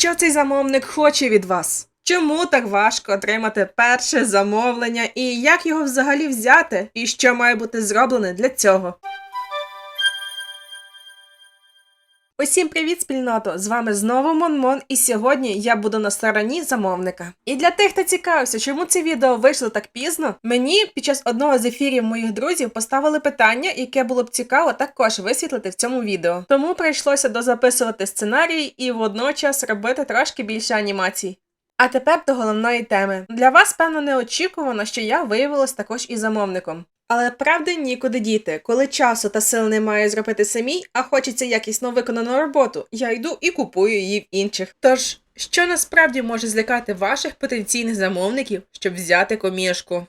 Що цей замовник хоче від вас? Чому так важко отримати перше замовлення і як його взагалі взяти, і що має бути зроблене для цього? Усім привіт, спільното! З вами знову Монмон, і сьогодні я буду на стороні замовника. І для тих, хто цікавився, чому це відео вийшло так пізно, мені під час одного з ефірів моїх друзів поставили питання, яке було б цікаво також висвітлити в цьому відео. Тому прийшлося дозаписувати сценарій і водночас робити трошки більше анімацій. А тепер до головної теми. Для вас, певно, неочікувано, що я виявилась також і замовником. Але правди нікуди діти. Коли часу та сил немає зробити самій, а хочеться якісно виконану роботу, я йду і купую її в інших. Тож, що насправді може злякати ваших потенційних замовників, щоб взяти комішку?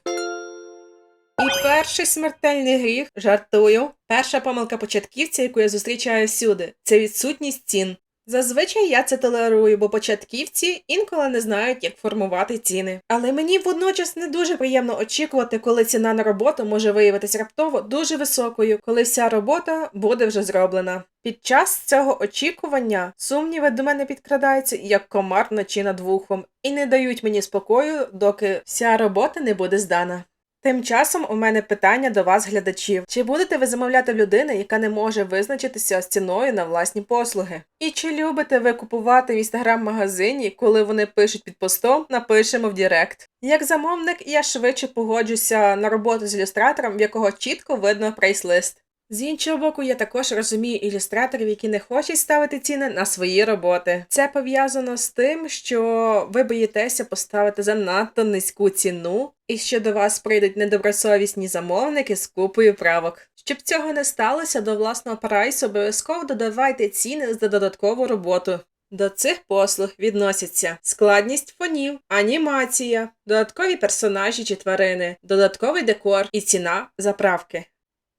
І перший смертельний гріх, жартую, перша помилка початківця, яку я зустрічаю всюди, це відсутність цін. Зазвичай я це толерую, бо початківці інколи не знають, як формувати ціни. Але мені водночас не дуже приємно очікувати, коли ціна на роботу може виявитися раптово дуже високою, коли вся робота буде вже зроблена. Під час цього очікування сумніви до мене підкрадаються як комар вночі над вухом, і не дають мені спокою, доки вся робота не буде здана. Тим часом у мене питання до вас, глядачів: чи будете ви замовляти в людини, яка не може визначитися з ціною на власні послуги? І чи любите ви купувати в інстаграм-магазині, коли вони пишуть під постом, напишемо в Директ? Як замовник, я швидше погоджуся на роботу з ілюстратором, в якого чітко видно прайс-лист. З іншого боку, я також розумію ілюстраторів, які не хочуть ставити ціни на свої роботи. Це пов'язано з тим, що ви боїтеся поставити занадто низьку ціну, і що до вас прийдуть недобросовісні замовники з купою правок. Щоб цього не сталося, до власного прайсу обов'язково додавайте ціни за додаткову роботу. До цих послуг відносяться складність фонів, анімація, додаткові персонажі чи тварини, додатковий декор і ціна заправки.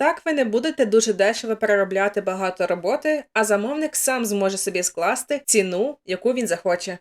Так ви не будете дуже дешево переробляти багато роботи, а замовник сам зможе собі скласти ціну, яку він захоче.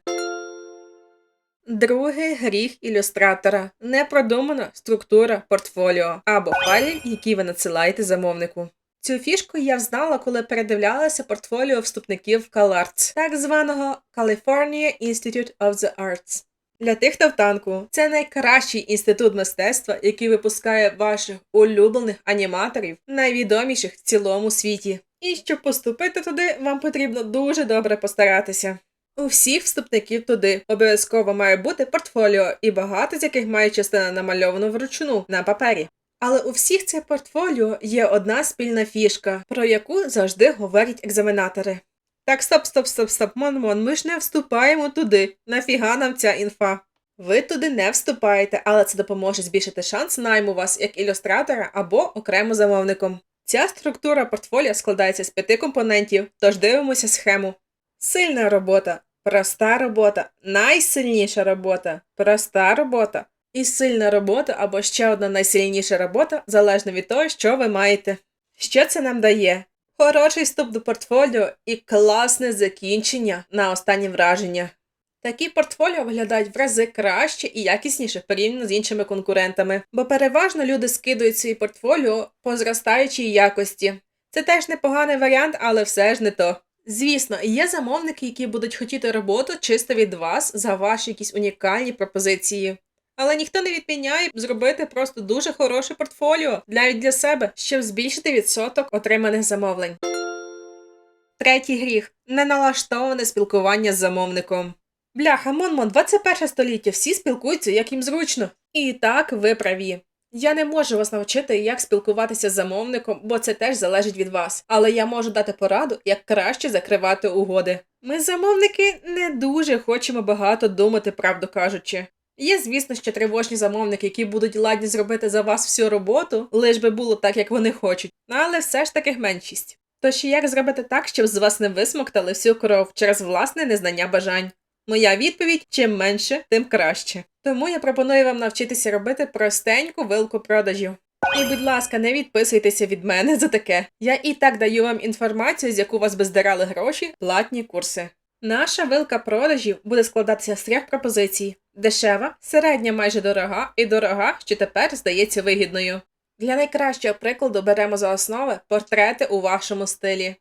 Другий гріх ілюстратора непродумана структура портфоліо або файлів, які ви надсилаєте замовнику. Цю фішку я взнала, коли передивлялася портфоліо вступників CalArts, так званого California Institute of the Arts. Для тих, хто в танку, це найкращий інститут мистецтва, який випускає ваших улюблених аніматорів, найвідоміших в цілому світі. І щоб поступити туди, вам потрібно дуже добре постаратися. У всіх вступників туди обов'язково має бути портфоліо, і багато з яких має частина намальовану вручну на папері. Але у всіх цих портфоліо є одна спільна фішка, про яку завжди говорять екзаменатори. Так, стоп, стоп, стоп, стоп, Монмон, ми ж не вступаємо туди. Нафіга нам ця інфа? Ви туди не вступаєте, але це допоможе збільшити шанс найму вас як ілюстратора або окремо замовником. Ця структура портфоліо складається з п'яти компонентів, тож дивимося схему. Сильна робота, проста робота, найсильніша робота, проста робота і сильна робота або ще одна найсильніша робота залежно від того, що ви маєте. Що це нам дає? Хороший вступ до портфоліо і класне закінчення на останнє враження. Такі портфоліо виглядають в рази краще і якісніше порівняно з іншими конкурентами, бо переважно люди скидують свої портфоліо по зростаючій якості. Це теж непоганий варіант, але все ж не то. Звісно, є замовники, які будуть хотіти роботу чисто від вас за ваші якісь унікальні пропозиції. Але ніхто не відміняє зробити просто дуже хороше портфоліо навіть для себе, щоб збільшити відсоток отриманих замовлень. Третій гріх неналаштоване спілкування з замовником. Бляха, Монмон, 21 століття, всі спілкуються, як їм зручно. І так, ви праві. Я не можу вас навчити, як спілкуватися з замовником, бо це теж залежить від вас. Але я можу дати пораду, як краще закривати угоди. Ми, замовники, не дуже хочемо багато думати, правду кажучи. Є, звісно, ще тривожні замовники, які будуть ладні зробити за вас всю роботу, лиш би було так, як вони хочуть, але все ж таки меншість. Тож як зробити так, щоб з вас не висмоктали всю кров через власне незнання бажань? Моя відповідь чим менше, тим краще. Тому я пропоную вам навчитися робити простеньку вилку продажів. І, будь ласка, не відписуйтеся від мене за таке. Я і так даю вам інформацію, з яку вас би здирали гроші, платні курси. Наша вилка продажів буде складатися з трьох пропозицій: дешева, середня майже дорога і дорога, що тепер здається вигідною. Для найкращого прикладу беремо за основи портрети у вашому стилі.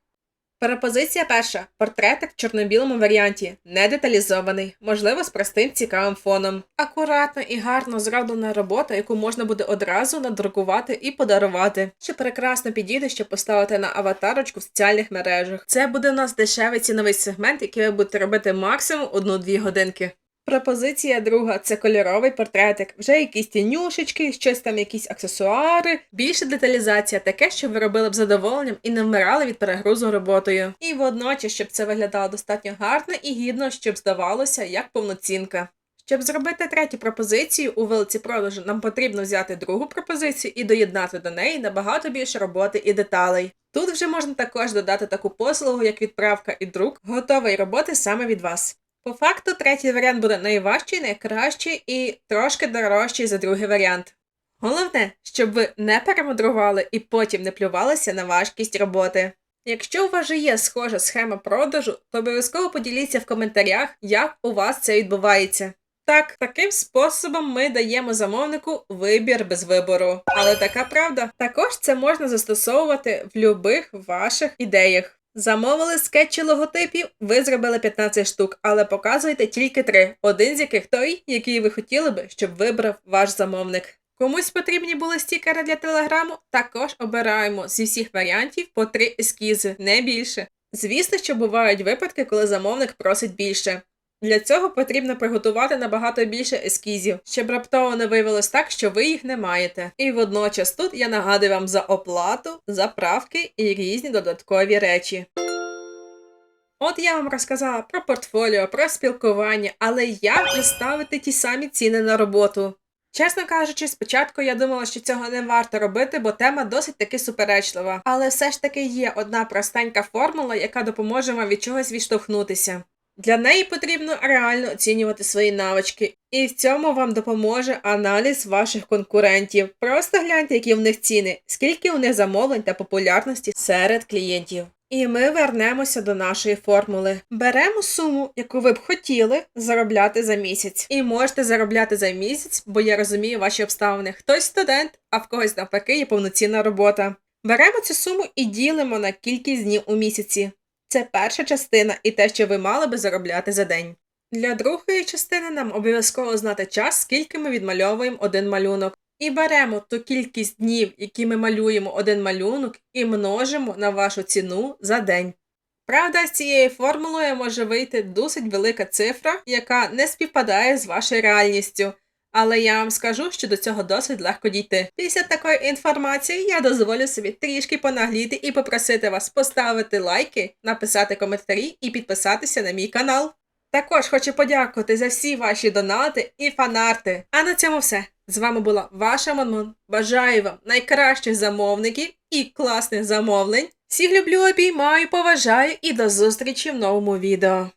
Пропозиція перша. Портретик в чорно-білому варіанті, не деталізований, можливо, з простим цікавим фоном. Акуратна і гарно зроблена робота, яку можна буде одразу надрукувати і подарувати, що прекрасно підійде, щоб поставити на аватарочку в соціальних мережах. Це буде у нас дешевий ціновий сегмент, який ви будете робити максимум 1-2 годинки. Пропозиція друга це кольоровий портретик. Вже якісь тінюшечки, щось там, якісь аксесуари, більше деталізація, таке, що ви робили б задоволенням і не вмирали від перегрузу роботою. І водночас, щоб це виглядало достатньо гарно і гідно, щоб здавалося як повноцінка. Щоб зробити третю пропозицію у вилиці продажу, нам потрібно взяти другу пропозицію і доєднати до неї набагато більше роботи і деталей. Тут вже можна також додати таку послугу, як відправка і друк готової роботи саме від вас. По факту, третій варіант буде найважчий, найкращий і трошки дорожчий за другий варіант. Головне, щоб ви не перемудрували і потім не плювалися на важкість роботи. Якщо у вас же є схожа схема продажу, то обов'язково поділіться в коментарях, як у вас це відбувається. Так, таким способом ми даємо замовнику вибір без вибору. Але така правда. Також це можна застосовувати в любих ваших ідеях. Замовили скетчі логотипів, ви зробили 15 штук, але показуєте тільки три, один з яких той, який ви хотіли би, щоб вибрав ваш замовник. Комусь потрібні були стікери для телеграму, також обираємо зі всіх варіантів по три ескізи, не більше. Звісно, що бувають випадки, коли замовник просить більше. Для цього потрібно приготувати набагато більше ескізів, щоб раптово не виявилось так, що ви їх не маєте. І водночас тут я нагадую вам за оплату, заправки і різні додаткові речі. От я вам розказала про портфоліо, про спілкування, але як же ставити ті самі ціни на роботу? Чесно кажучи, спочатку я думала, що цього не варто робити, бо тема досить таки суперечлива. Але все ж таки є одна простенька формула, яка допоможе вам від чогось відштовхнутися. Для неї потрібно реально оцінювати свої навички, і в цьому вам допоможе аналіз ваших конкурентів. Просто гляньте, які в них ціни, скільки у них замовлень та популярності серед клієнтів. І ми вернемося до нашої формули. Беремо суму, яку ви б хотіли заробляти за місяць. І можете заробляти за місяць, бо я розумію ваші обставини. Хтось студент, а в когось навпаки є повноцінна робота. Беремо цю суму і ділимо на кількість днів у місяці. Це перша частина і те, що ви мали би заробляти за день. Для другої частини нам обов'язково знати час, скільки ми відмальовуємо один малюнок. І беремо ту кількість днів, які ми малюємо один малюнок, і множимо на вашу ціну за день. Правда, з цією формулою може вийти досить велика цифра, яка не співпадає з вашою реальністю. Але я вам скажу, що до цього досить легко дійти. Після такої інформації я дозволю собі трішки понагліти і попросити вас поставити лайки, написати коментарі і підписатися на мій канал. Також хочу подякувати за всі ваші донати і фанарти. А на цьому все. З вами була ваша Манмон. Бажаю вам найкращих замовників і класних замовлень. Всіх люблю, обіймаю, поважаю і до зустрічі в новому відео.